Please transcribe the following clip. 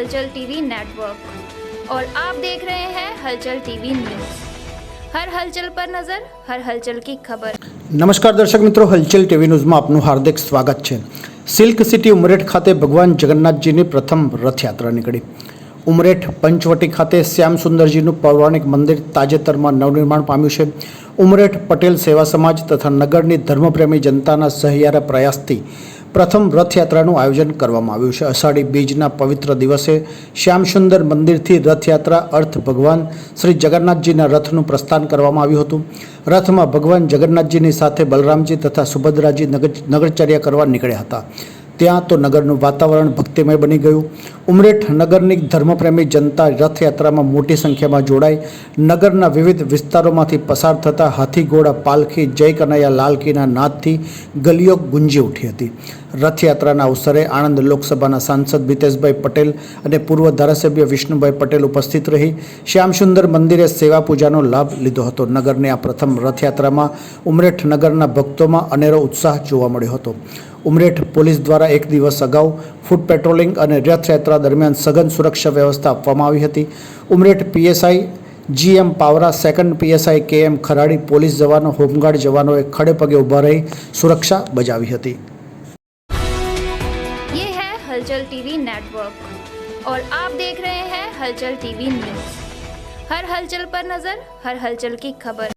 हलचल TV network और आप देख रहे हैं हलचल टीवी न्यूज हर हलचल पर नजर हर हलचल की खबर નમસ્કાર દર્શક મિત્રો હલચલ ટીવી ન્યૂઝમાં આપનું હાર્દિક સ્વાગત છે સિલ્ક સિટી ઉમરેઠ ખાતે ભગવાન જગન્નાથજીની પ્રથમ રથયાત્રા નીકળી ઉમરેઠ પંચવટી ખાતે શ્યામ સુંદરજીનું પૌરાણિક મંદિર તાજેતરમાં નવનિર્માણ પામ્યું છે ઉમરેઠ પટેલ સેવા સમાજ તથા નગરની ધર્મપ્રેમી જનતાના સહિયારા પ્રયાસથી પ્રથમ રથયાત્રાનું આયોજન કરવામાં આવ્યું છે. અષાઢી બીજના પવિત્ર દિવસે શ્યામસુંદર મંદિરથી રથયાત્રા અર્થ ભગવાન શ્રી જગન્નાથજીના રથનું પ્રસ્થાન કરવામાં આવ્યું હતું. રથમાં ભગવાન જગન્નાથજીની સાથે બલરામજી તથા સુભદ્રાજી નગર, નગરચર્યા કરવા નીકળ્યા હતા. ત્યાં તો નગરનું વાતાવરણ ભક્તિમય બની ગયું. ઉમરેઠ નગરની ધર્મપ્રેમી જનતા રથયાત્રામાં મોટી સંખ્યામાં જોડાઈ નગરના વિવિધ વિસ્તારોમાંથી પસાર થતા હાથીઘોડા પાલખી, જય કનૈયા, લાલકીના નાદથી ગલીઓ ગુંજી ઉઠી હતી. રથયાત્રાના અવસરે આણંદ લોકસભાના સાંસદ ભીતેશભાઈ પટેલ અને પૂર્વ ધારાસભ્ય વિષ્ણુભાઈ પટેલ ઉપસ્થિત રહી શ્યામસુંદર મંદિરે સેવા પૂજાનો લાભ લીધો હતો. નગરની આ પ્રથમ રથયાત્રામાં ઉમરેઠ નગરના ભક્તોમાં અનેરો ઉત્સાહ જોવા મળ્યો હતો. ઉમરેઠ પોલીસ દ્વારા એક દિવસ અગાઉ ફૂટ પેટ્રોલિંગ અને રથયાત્રા યાત્રા દરમિયાન સઘન સુરક્ષા વ્યવસ્થા આપવામાં આવી હતી. Umreth PSI G M Pavra, second PSI K Kharadi police જવાનો, હોમગાર્ડ જવાનોએ ખડે પગે ઊભા રહી સુરક્ષા બજાવી હતી. ये है हलचल टीवी नेटवर्क और आप देख रहे हैं हलचल टीवी न्यूज हर हलचल पर नजर हर हलचल की खबर